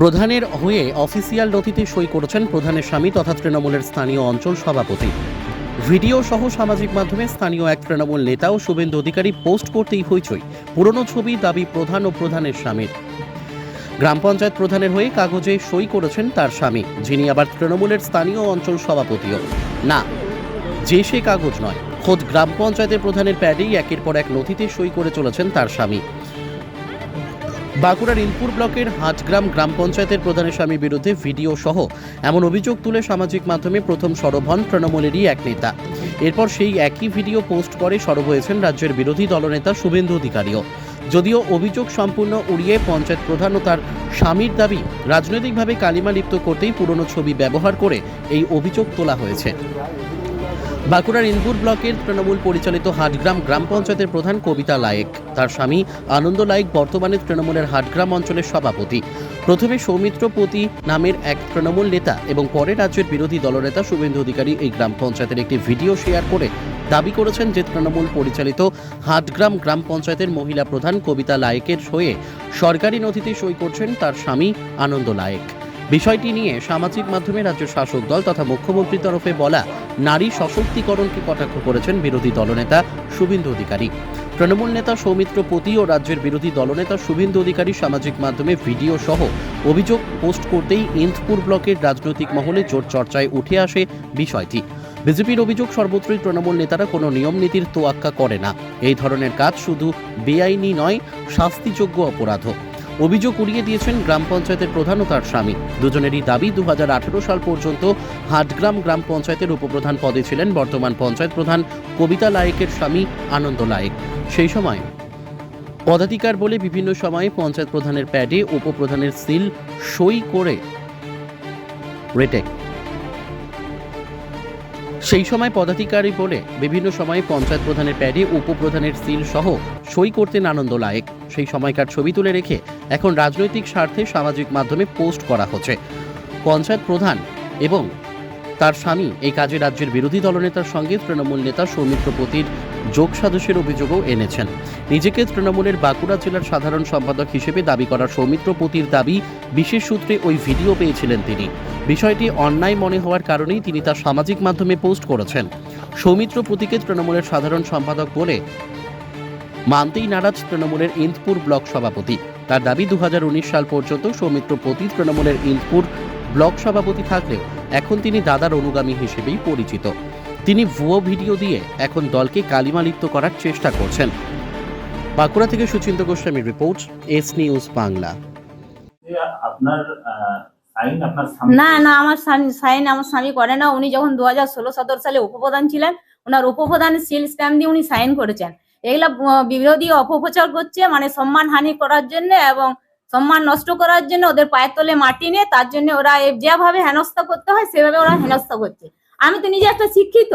প্রধানের হয়ে অফিসিয়াল নথিতে সই করেছেন প্রধানের স্বামী তথা তৃণমূলের স্থানীয় অঞ্চল সভাপতি। ভিডিও সহ সামাজিক মাধ্যমে স্থানীয় এক তৃণমূল নেতা ও শুভেন্দু অধিকারী পোস্ট করতেই হইচই। পুরনো ছবি দাবি প্রধান ও প্রধানের স্বামীর। গ্রাম পঞ্চায়েত প্রধানের হয়ে কাগজে সই করেছেন তার স্বামী, যিনি আবার তৃণমূলের স্থানীয় অঞ্চল সভাপতিও। না, যে সে কাগজ নয়, খোদ গ্রাম পঞ্চায়েতের প্রধানের প্যাডেই একের পর এক নথিতে সই করে চলেছেন তার স্বামী। বাঁকুড়ার ইনপুর ব্লকের হাটগ্রাম গ্রাম পঞ্চায়েতের প্রধানের স্বামীর বিরুদ্ধে ভিডিও সহ এমন অভিযোগ তুলে সামাজিক মাধ্যমে প্রথম সরব হন তৃণমূলেরই এক নেতা। এরপর সেই একই ভিডিও পোস্ট করে সরব হয়েছেন রাজ্যের বিরোধী দলনেতা শুভেন্দু অধিকারীও। যদিও অভিযোগ সম্পূর্ণ উড়িয়ে পঞ্চায়েত প্রধান ও তার স্বামীর দাবি রাজনৈতিকভাবে কালিমা লিপ্ত করতেই পুরনো ছবি ব্যবহার করে এই অভিযোগ তোলা হয়েছে। বাঁকুড়ার ইন্দুর ব্লকের তৃণমূল পরিচালিত হাটগ্রাম গ্রাম পঞ্চায়েতের প্রধান কবিতা লায়েক। তার স্বামী আনন্দ লায়েক বর্তমানে তৃণমূলের হাটগ্রাম অঞ্চলের সভাপতি। প্রথমে সৌমিত্রপতি নামের এক তৃণমূল নেতা এবং পরে রাজ্যের বিরোধী দলনেতা শুভেন্দু অধিকারী এই গ্রাম পঞ্চায়েতের একটি ভিডিও শেয়ার করে দাবি করেছেন যে তৃণমূল পরিচালিত হাটগ্রাম গ্রাম পঞ্চায়েতের মহিলা প্রধান কবিতা লায়েকের সয়ে সরকারি নথিতে সই করছেন তার স্বামী আনন্দ লায়েক। বিষয়টি নিয়ে সামাজিক মাধ্যমে রাজ্য শাসক দল তথা মুখ্যমন্ত্রীর তরফে বলা, নারী সশক্তিকরণকে কটাক্ষ করেছেন বিরোধী দলনেতা শুভেন্দু অধিকারী। তৃণমূল নেতা সৌমিত্র পতি ও রাজ্যের বিরোধী দলনেতা শুভেন্দু অধিকারী সামাজিক মাধ্যমে ভিডিও সহ অভিযোগ পোস্ট করতেই ইন্দপুর ব্লকের রাজনৈতিক মহলে জোর চর্চায় উঠে আসে বিষয়টি। বিজেপির অভিযোগ, সর্বত্রই তৃণমূল নেতারা কোনো নিয়ম নীতির তোয়াক্কা করে না। এই ধরনের কাজ শুধু বেআইনি নয়, শাস্তিযোগ্য অপরাধও। অভিযোগ উড়িয়ে দিয়েছেন গ্রাম পঞ্চায়েতের প্রধান ও তার স্বামী। দুজনেরই দাবি দু হাজার আঠেরো সাল পর্যন্ত হাটগ্রাম গ্রাম পঞ্চায়েতের উপপ্রধান পদে ছিলেন বর্তমান পঞ্চায়েত প্রধান কবিতা লায়েকের স্বামী আনন্দ লায়েক। সেই সময় পদাধিকার বলে বিভিন্ন সময়ে পঞ্চায়েত প্রধানের প্যাডে উপপ্রধানের সিল সই করে রেটেক সেই সময় পদাধিকারী বলে বিভিন্ন সময়ে পঞ্চায়েত প্রধানের প্যাডে উপপ্রধানের সিল সহ সই করতেন আনন্দ লায়েক। সেই সময়কার ছবি তুলে রেখে এখন রাজনৈতিক স্বার্থে সামাজিক মাধ্যমে পোস্ট করা হচ্ছে। পঞ্চায়েত প্রধান এবং তার স্বামী এই কাজে রাজ্যের বিরোধী দলনেতার সঙ্গে তৃণমূল নেতা সৌমিত্রপতির যোগ সাদস্যের অভিযোগও এনেছেন। নিজেকে তৃণমূলের বাঁকুড়া জেলার সাধারণ সম্পাদক হিসেবে দাবি করা সৌমিত্রপতির দাবি বিশেষ সূত্রে ওই ভিডিও পেয়েছিলেন তিনি। বিষয়টি অন্যায় মনে হওয়ার কারণেই তিনি তার সামাজিক মাধ্যমে পোস্ট করেছেন। সৌমিত্র প্রতীকে তৃণমূলের সাধারণ সম্পাদক বলে মানতেই নারাজ তৃণমূলের ইন্দপুর ব্লক সভাপতি। তার দাবি দুহাজার উনিশ সাল পর্যন্ত সৌমিত্র পতি তৃণমূলের ইন্দপুর ব্লক সভাপতি থাকলেও এখন তিনি দাদার অনুগামী হিসেবেই পরিচিত। তিনি ভুয়ো ভিডিও দিয়ে এখন দলকে কালিমালিপ্ত করার চেষ্টা করছেন। বাঁকুড়া থেকে সুচিন্ত গোস্বামীর রিপোর্ট এস নিউজ বাংলা। যে আপনার সাইন আপনার স্বামী না না আমার স্বামী- সাইন আমার স্বামী করে না। উনি যখন দু হাজার ষোলো সতেরো সালে উপপ্রধান ছিলেন ওনার উপপ্রধানের সিল স্ট্যাম্প দিয়ে উনি সাইন করেছেন। এগুলা বিরোধী অপপ্রচার করছে মানে সম্মান হানি করার জন্য এবং সম্মান নষ্ট করার জন্য ওদের পায়ের তলে মাটি নিয়ে তার জন্য ওরা যেভাবে হেনস্থা করতে হয়, সেভাবে ওরা হেনস্থা করছে। আমি তো নিজে একটা শিক্ষিত,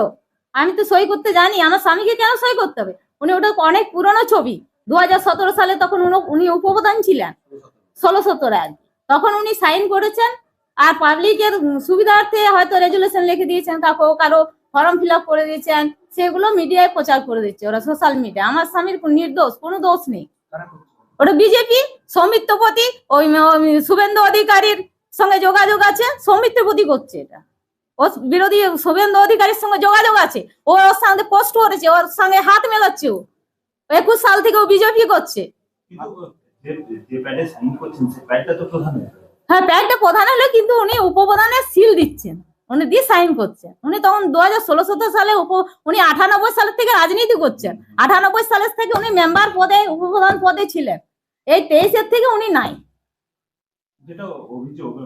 আমি তো সই করতে জানি, আমার স্বামীকে কেন সই করতে হবে? উনি ওটা অনেক পুরনো ছবি দু হাজার সতেরো সালে তখন উনি- উপপ্রধান ছিলেন, ষোলো সতেরো আর তখন উনি সাইন করেছেন, আর পাবলিকের সুবিধার্থে হয়তো রেজুলেশন লিখে দিয়েছেন, কাকো কারও ফর্ম ফিল করে দিয়েছেন সেগুলো মিডিয়ায় প্রচার করে দিচ্ছে ওরা সোশ্যাল মিডিয়া আমার স্বামীর কোনো নির্দোষ কোনো দোষ নেই। ওটা বিজেপি সৌমিত্রপতি ওই শুভেন্দু অধিকারীর সঙ্গে যোগাযোগ আছে সৌমিত্রপতি করছে এটা। ও বিরোধী শুভেন্দু অধিকারীর সঙ্গে যোগাযোগ আছে ও ওর সঙ্গে পোস্ট করেছে ওর সঙ্গে হাত মেলাচ্ছে ও। একুশ সাল থেকে ও বিজেপি করছে। হ্যাঁ প্যাডটা প্রধান হলে কিন্তু উনি উপপ্রধানের সিল দিচ্ছেন। উনি দিয়ে সাইন করছেন। উনি তখন দু হাজার ষোলো সতেরো সালে উপ উনি আঠানব্বই সালের থেকে রাজনীতি করছেন। আঠানব্বই সালের থেকে উনি মেম্বার পদে উপপ্রধান পদে ছিলেন। এই তেইশের থেকে উনি নাই।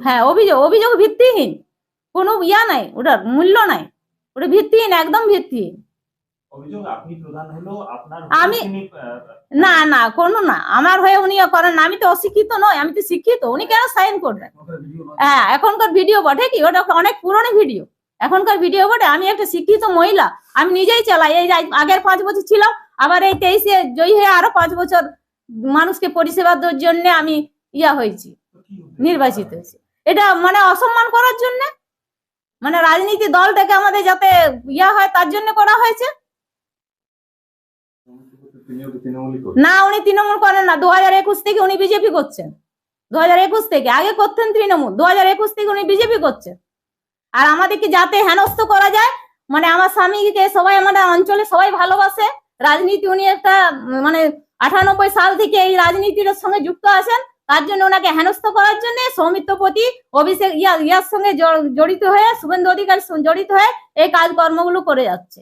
হ্যাঁ অভিযোগ অভিযোগ ভিত্তিহীন। কোনো ইয়া নাই ওটার মূল্য নাই। ওটা ভিত্তিহীন একদম ভিত্তিহীন। আমি- না না কোনো না। আমার হয়ে উনি ইয়ে করেন। আমি তো অশিক্ষিত নয় আমি তো শিক্ষিত। উনি কেন সাইন করবেন? হ্যাঁ এখনকার ভিডিও বটে কি? ওটা অনেক পুরনো ভিডিও এখনকার ভিডিও বটে আমি একটা শিক্ষিত মহিলা। আমি নিজেই চালাই। এই আগের পাঁচ বছর ছিলাম আবার এই তেইশে জয়ী হয়ে আরও পাঁচ বছর মানুষকে পরিষেবা দেওয়ার জন্য আমি ইয়া হয়েছি? নির্বাচিত হয়েছি। এটা মানে অসম্মান করার জন্য? মানে রাজনীতি দলটাকে আমাদের যাতে ইয়া হয় তার জন্য করা হয়েছে? না, উনি তৃণমূল করেন না। দু হাজার একুশ থেকে উনি বিজেপি করছেন। দু হাজার একুশ থেকে। আগে করতেন তৃণমূল। দু হাজার একুশ থেকে উনি বিজেপি করছেন। আর আমাদেরকে যাতে হেনস্থ করা যায় মানে আমার স্বামীকে সবাই, আমাদের অঞ্চলে সবাই ভালোবাসে। রাজনীতি উনি একটা মানে আঠানব্বই সাল থেকে এই রাজনীতির সঙ্গে যুক্ত আছেন। তার জন্য ওনাকে হেনস্থ করার জন্য সৌমিত্রপতি অভিষেক, ইয়া, ইয়ার সঙ্গে জড়িত হয়ে, শুভেন্দু অধিকারীর সঙ্গে জড়িত হয়ে এই কাজকর্মগুলো করে যাচ্ছে।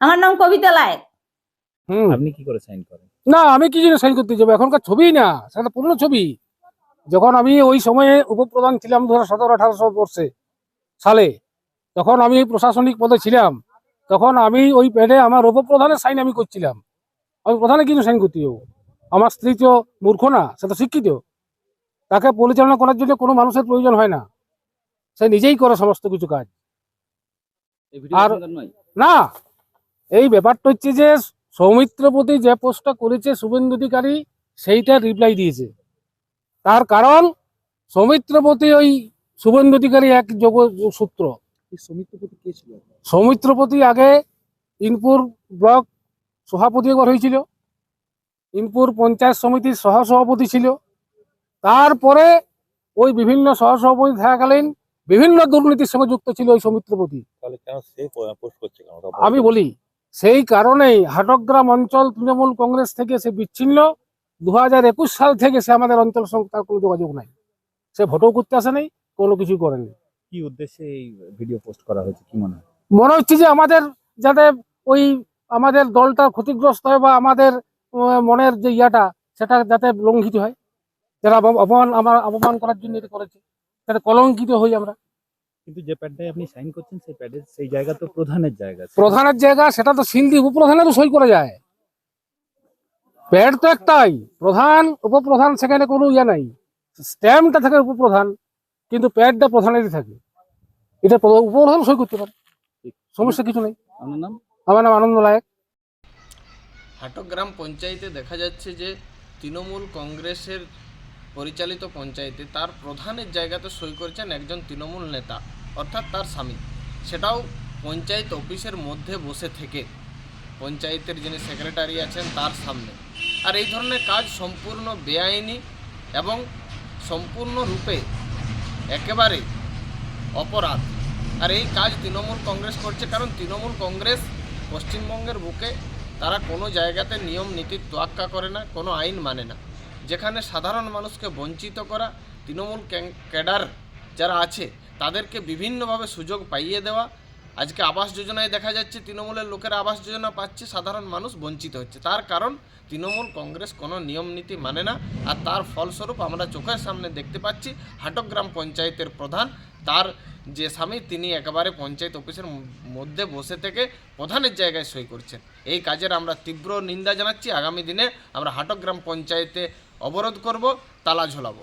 আমার নাম কবিতা লায়ক। হুম। আপনি কি করে সাইন করেন? না আমি কি জন্য সাইন করতে যাব? এখনকার ছবি না সেটা পুরনো ছবি। যখন আমি ওই সময়ে উপপ্রধান ছিলাম দু হাজার সতেরো আঠারোশো বর্ষে সালে তখন আমি প্রশাসনিক পদে ছিলাম। তখন আমি ওই প্যাডে আমার উপপ্রধানের সাইন আমি করছিলাম। আমি প্রধানে কিন্তু সাইন করতে যাব। আমার স্ত্রী তো মূর্খ না সে তো শিক্ষিত। তাকে পরিচালনা করার জন্য কোনো মানুষের প্রয়োজন হয় না। সে নিজেই করে সমস্ত কিছু কাজ। আর- না এই ব্যাপারটা হচ্ছে যে সৌমিত্রপতি যে পোস্টটা করেছে শুভেন্দু অধিকারী সেইটা রিপ্লাই দিয়েছে। তার কারণ সৌমিত্রপতি ওই শুভেন্দু অধিকারী এক যোগ সূত্র। এই সমিতিপতি কে ছিল? সৌমিত্রপতি আগে ইনপুর ব্লক সভাপতি একবার হয়েছিল ইনপুর পঞ্চায়েত সমিতির সহসভাপতি ছিল। তারপরে ওই বিভিন্ন সহসভাপতি থাকাকালীন বিভিন্ন দুর্নীতির সঙ্গে যুক্ত ছিল ওই সৌমিত্রপতি তাহলে কেন সে পোস্ট করছে কেন? ওটা আমি বলি সেই কারণেই হাটগ্রাম অঞ্চল তৃণমূল কংগ্রেস থেকে সে বিচ্ছিন্ন। দু হাজার একুশ সাল থেকে সে আমাদের অঞ্চল সঙ্গে তার কোনো যোগাযোগ নাই। সে ভোটও করতে আসে নাই কোনো কিছু করেনি কি উদ্দেশ্যে এই ভিডিও পোস্ট করা হয়েছে কি মনে হয়? মনে হচ্ছে যে আমাদের যাতে ওই আমাদের দলটা ক্ষতিগ্রস্ত হয় বা আমাদের মনের যে ইয়াটা সেটা যাতে লঙ্ঘিত হয়। যারা অপমান আমার অপমান করার জন্য এটা করেছে। যাতে কলঙ্কিত হই আমরা। কিন্তু যে প্যাডটায় আপনি সাইন করছেন সেই প্যাডের সেই জায়গা তো প্রধানের জায়গা প্রধানের জায়গা সেটা তো সিন্ধি উপপ্রধানেরও সই করা যায়। প্যাড তো একটাই প্রধান উপপ্রধান সেখানে কোনো ইয়ে নাই। স্ট্যাম্পটা থাকে উপপ্রধান কিন্তু প্যাডটা প্রধানেরই থাকে। এটা উপপ্রধান সই করতে পারে। সমস্যা কিছু নেই। আপনার নাম? আমার নাম আনন্দ লায়ক হাটগ্রাম পঞ্চায়েতে দেখা যাচ্ছে যে তৃণমূল কংগ্রেসের পরিচালিত পঞ্চায়েতে তার প্রধানের জায়গাতে সই করেছেন একজন তৃণমূল নেতা, অর্থাৎ তার স্বামী। সেটাও পঞ্চায়েত অফিসের মধ্যে বসে থেকে। পঞ্চায়েতের যিনি সেক্রেটারি আছেন, তার সামনে। আর এই ধরনের কাজ সম্পূর্ণ বেআইনি এবং সম্পূর্ণরূপে একেবারে অপরাধ। আর এই কাজ তৃণমূল কংগ্রেস করছে কারণ তৃণমূল কংগ্রেস পশ্চিমবঙ্গের বুকে তারা কোনো জায়গাতে নিয়ম নীতির তোয়াক্কা করে না, কোনো আইন মানে না। যেখানে সাধারণ মানুষকে বঞ্চিত করা তৃণমূল ক্যাডার যারা আছে তাদেরকে বিভিন্নভাবে সুযোগ পাইয়ে দেওয়া আজকে আবাস যোজনায় দেখা যাচ্ছে তৃণমূলের লোকেরা আবাস যোজনা পাচ্ছে, সাধারণ মানুষ বঞ্চিত হচ্ছে। তার কারণ, তৃণমূল কংগ্রেস কোনো নিয়ম নীতি মানে না, আর তার ফলস্বরূপ আমরা চোখের সামনে দেখতে পাচ্ছি, হাটগ্রাম পঞ্চায়েতের প্রধান, তার যে স্বামী, তিনি একেবারে পঞ্চায়েত অফিসের মধ্যে বসে থেকে প্রধানের জায়গায় সই করছেন। এই কাজের আমরা তীব্র নিন্দা জানাচ্ছি। আগামী দিনে আমরা হাটগ্রাম পঞ্চায়েতে অবরোধ করব, তালা ঝোলাবো।